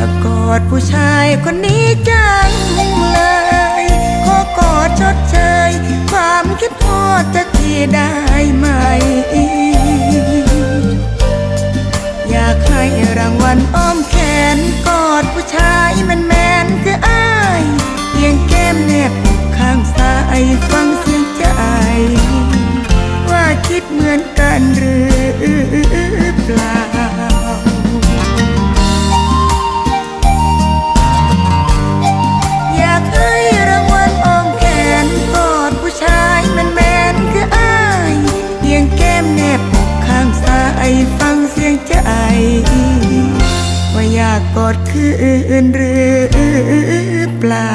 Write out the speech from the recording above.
ากกอดผู้ชายคนนี้จังเลย ขอกอดชดเชย ความคิดทอดจะทีได้ไหม อยากให้รางวัลอ้อมแขน กอดผู้ชายแมนแมนคืออ้ายเพียงแก้มแนบอกข้างซ้ายฟังเสียงใจ ว่าคิดเหมือนกันหรือ มแนบอกข้างซ้ายฟังเสียงใจ ว่าอยากกอดคืนหรือเปล่า